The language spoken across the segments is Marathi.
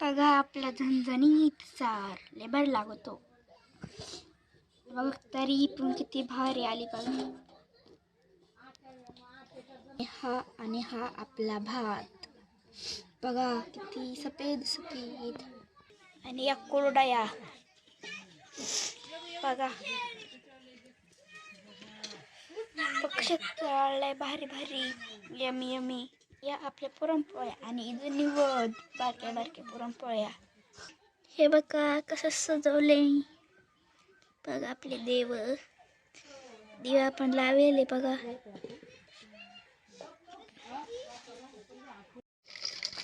बघा आपला झणझणीत चार लेबर लागतो. बघ तरी पण किती भारी आली बघा. हा आणि हा आपला भात. बघा किती सफेद सफेद. आणि या कोरडया. बघा. पक्ष भारी भारी. Yummy yummy. या आपल्या पुरणपोळ्या आणि इथं निवड बारक्या बारक्या पुरणपोळ्या. हे बघा कसं सजवले बघा आपले देव. दिवा पण लावेले बघा.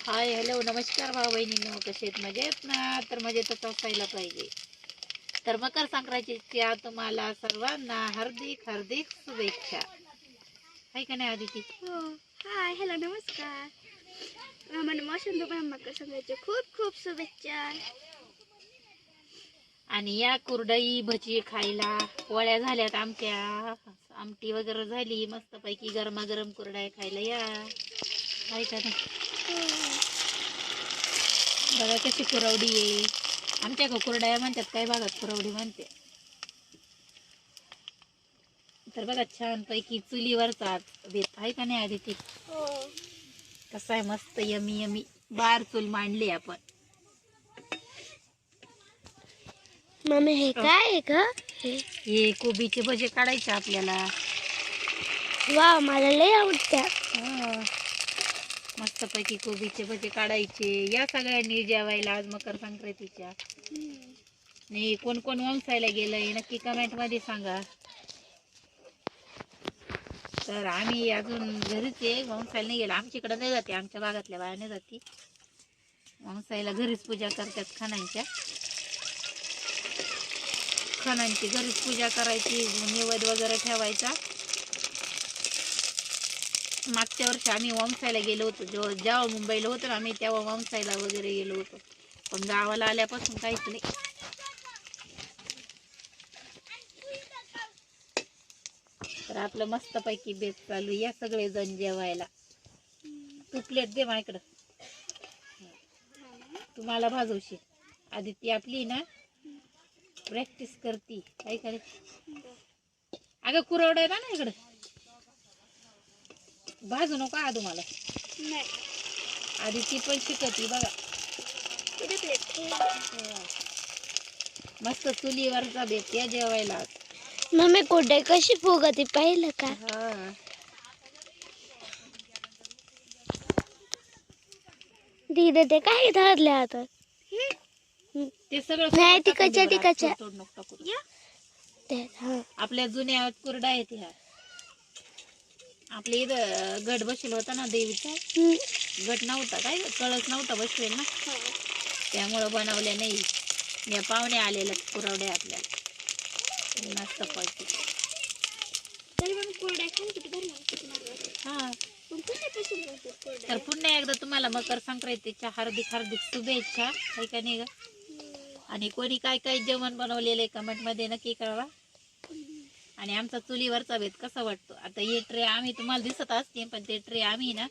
हाय हॅलो नमस्कार भाऊ बहिणींनो. कसे आहेत? मजेत ना? तर मजेतच असायला पाहिजे. तर मकर संक्रांतीच्या तुम्हाला सर्वांना हार्दिक हार्दिक शुभेच्छा. आहे का नाही आदिती? हाय हॅलो नमस्कार. रामन मोशन मकर सांगायचे खूप खूप शुभेच्छा. आणि या कुरडई भजी खायला पोळ्या झाल्यात आमच्या. आमटी वगैरे झाली मस्तपैकी गरमागरम कुरडाय खायला या. ऐका का नाही? बघा कशी कुरवडी आहे. आमच्या का कुरड्या म्हणतात काही भागात कुरवडी म्हणते. तर बघा छान पैकी चुलीवरचा बेत आहे का नाही आधी ती हो. कसं आहे मस्त यमी यमी बार चूल मांडली आपण. मम्मी हे काय आहे का हे कोबीचे भजे काढायचे आपल्याला. वा मला लय आवडत्या मस्त पैकी कोबीचे भजे काढायचे. या सगळ्यांनी जेवायला आज मकर संक्रांतीच्या. आणि कोण कोण वंसायला गेलंय नक्की कमेंटमध्ये सांगा. तर आम्ही अजून घरीच आहे. वंसायला नाही गेलो. आमच्याकडे नाही जाते. आमच्या भागातल्या बाया नाही जाते. वंसाईला घरीच पूजा करतात खानांच्या खानांची घरीच पूजा करायची. निवेद वगैरे ठेवायचा. मागच्या वर्षी आम्ही वंसायला गेलो होतो. जेव्हा जेव्हा मुंबईला होतो ना आम्ही तेव्हा वंसायला वगैरे गेलो होतो. पण गावाला आल्यापासून काहीच नाही. तर आपलं मस्तपैकी बेत चालू या सगळे जण जेवायला. तू प्लेट दे माझ्याकडं. तुम्हाला भाजवशील आधी ती आपली ना प्रॅक्टिस करती. काय करे अगं कुरवड आहे ना इकडं. भाजू नको आधू मला. आधी ती पण शिकती बघा. मस्त चुलीवरचा बेत या जेवायला. मम्मी कुठे? कशी फुगती पाहिलं का? दीदी ते काय धरले आता? ते सगळं नाही, तिकडच्या- तिकडच्या. टाकू. ते हा. आपल्या जुन्या कुरडा आहेत ह्या. आपल्या इथं गट बसेल होता ना देवीचा. हम्म. गट नव्हता काय? कळस नव्हता बसवेल ना. त्यामुळं बनवल्या नाही. या पाहुणे आलेल्या कुरवड्या आपल्याला. मस्त लागतात हा. तर पुन्हा एकदा तुम्हाला मकर संक्रांतीच्या हार्दिक हार्दिक शुभेच्छा. आहे का नाही ग? आणि कोणी काय काय जेवण बनवलेलं आहे कमेंटमध्ये नक्की कळवा. आणि आमचा चुलीवरचा भेद कसा वाटतो? आता हे ट्रे आम्ही तुम्हाला दिसत असते पण ते ट्रे आम्ही ना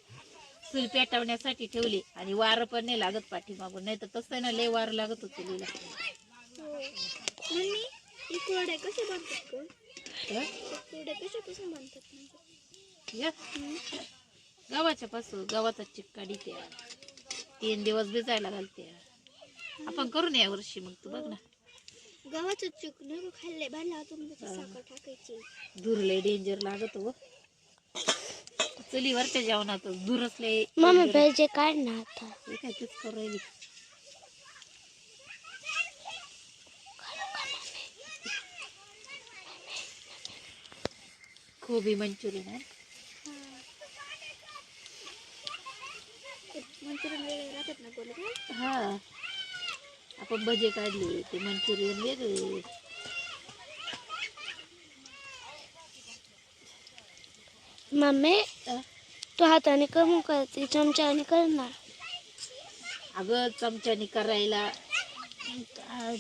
चूल पेटवण्यासाठी ठेवले. आणि वारं पण नाही लागत पाठीमागून. नाही तर तसं ना लय वारं लागत होतं चुलीला. ही कोरड्या कशा बनतात ग कशापासून बनतात म्हणजे? या गव्हाच्या पासून गव्हाचा चिक्काडी त्या तीन दिवस भिजायला घालते. आपण करू या वर्षी मग तू बघ ना. गव्हाचं चूक नको खाल्ले भांडला तुम्ही साखर टाकायची. दूरले डेंजर लागत हो. चुलीवरच्या जेवणात दूरच मम्मी पाहिजे काढ ना आता. काय तेच करू कोबी मंचुरियन आहे. मंचुरियन वेगळे राहतात ना बोल हा. आपण भजे काढले ते मंचुरियन वेगळे. मम्मी तू हाताने कमी करते चमच्याने कर ना अगं चमच्याने करायला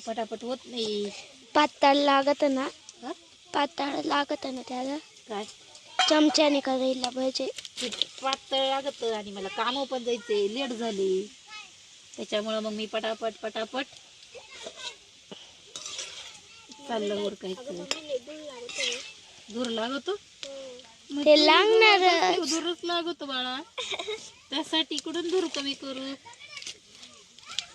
पटापट होत नाही. पातळ लागत ना? पातळ लागत ना त्याला. काय चमच्याने करायला पाहिजे. ते पातळ लागत आणि मला कामं पण जायचे लेट झाली. त्याच्यामुळं मग मी पटापट पटापट चाललं उरकायचं दूर लागतो? मग ते तू लागणार. दूरच लागतो बाळा. त्यासाठी कुठून दूर कमी करू?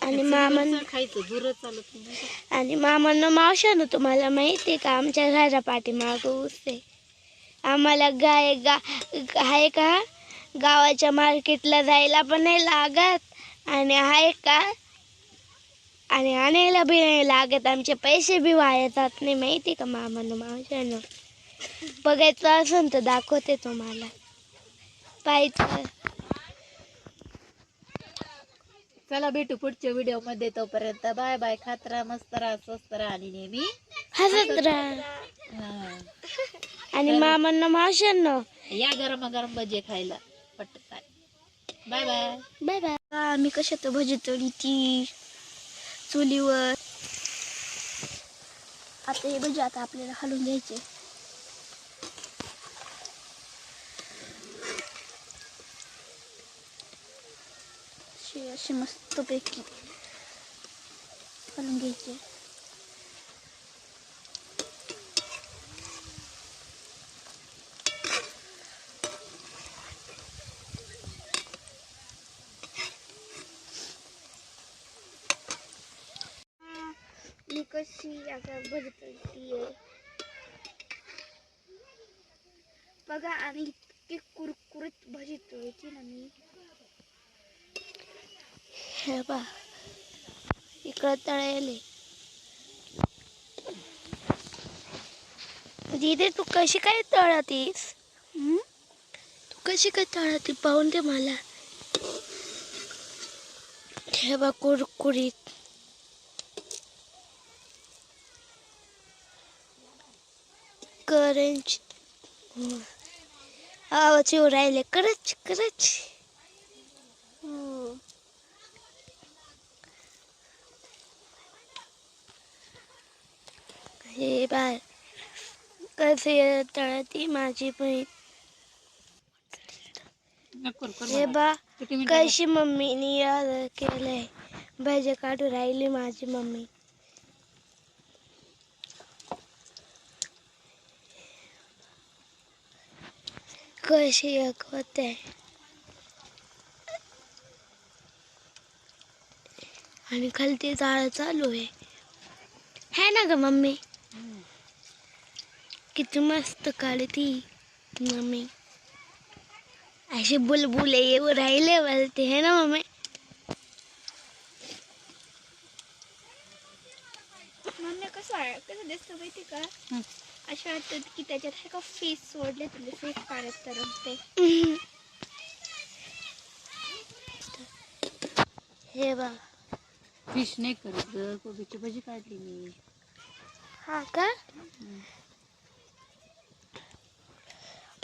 आणि मामा दूरचं खायचं दूरच चालत नाही. आणि मामांना मावशानं तुम्हाला माहिती आहे का आमच्या घरा पाठीमाग ऊस आहे. आम्हाला गाय गा आहे का? गावाच्या मार्केटला जायला पण नाही लागत. आणि आहे का? आणि आणायला बी नाही लागत. आमचे पैसे बी वाया जात नाही. माहिती का मामानं मावशानं बघायचं असेल तर दाखवते तुम्हाला. पाहायचं. चला भेटू पुढच्या व्हिडिओमध्ये. तोपर्यंत बाय बाय खात्रा मस्त राहा स्वस्त राहा आणि नेहमी हसत राहा. आणि मामांना मावशांना या गरम गरम भजे खायला. पटकन. बाय बाय बाय बाय आम्ही कशात भजी तळी ती चुलीवर. आता हे भजी आता आपल्याला हलवून घ्यायचे. असे मस्तपैकी हलवून घ्यायचे मी कशी आता आहे. बघा आणि इतकी कुरकुरीत भजी तळती ना मी. हे बा इकडं तळायले दिदे तू कशी काय तळतीस? तू कशी काय तळती? पाहून दे मला. हे बा कुरकुरीत. करंज आवाज येऊ राहिले करच करच हो. बाय कसे तळती माझी बहीण हे बा कशी मम्मीनी याद केलंय भजे काढू राहिली माझी मम्मी कशी एक होते आणि खालती जाळ चालू आहे है ना ग मम्मी किती मस्त काढती मम्मी असे बुलबुले येऊ राहिले बोलते है ना मम्मी मम्मी कसं कसं दिसतं माहिती का असं वाटतं की त्याच्यात आहे का फेस सोडले तुला फेस काढत तर ते हे बा फ़िश नाही करत ग कोबीची भजी काढली मी. हा का?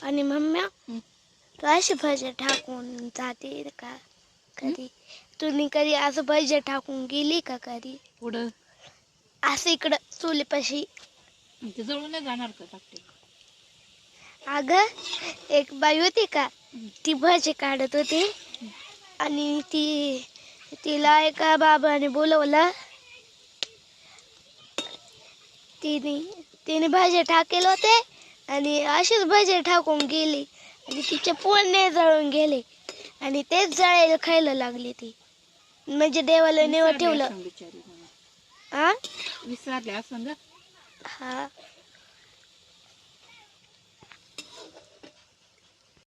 आणि मम्म्या हं. तू अशी भजे टाकून जाते का कधी? तुम्ही कधी असं भजे टाकून गेली का कधी? पुढं? असं इकडं चुलीपाशी. ते नाही जाणार का अगं एक बाई होती का ती भजी काढत होती आणि ती तिला एका बाबाने बोलवलं. तिने तिने भाजी टाकेल होते आणि असेच भजे टाकून गेली. आणि तिचे पोळणे जळून गेले. आणि तेच जळायला खायला लागली ती. म्हणजे देवाला नेव ठेवलं. विसरले असं ग हा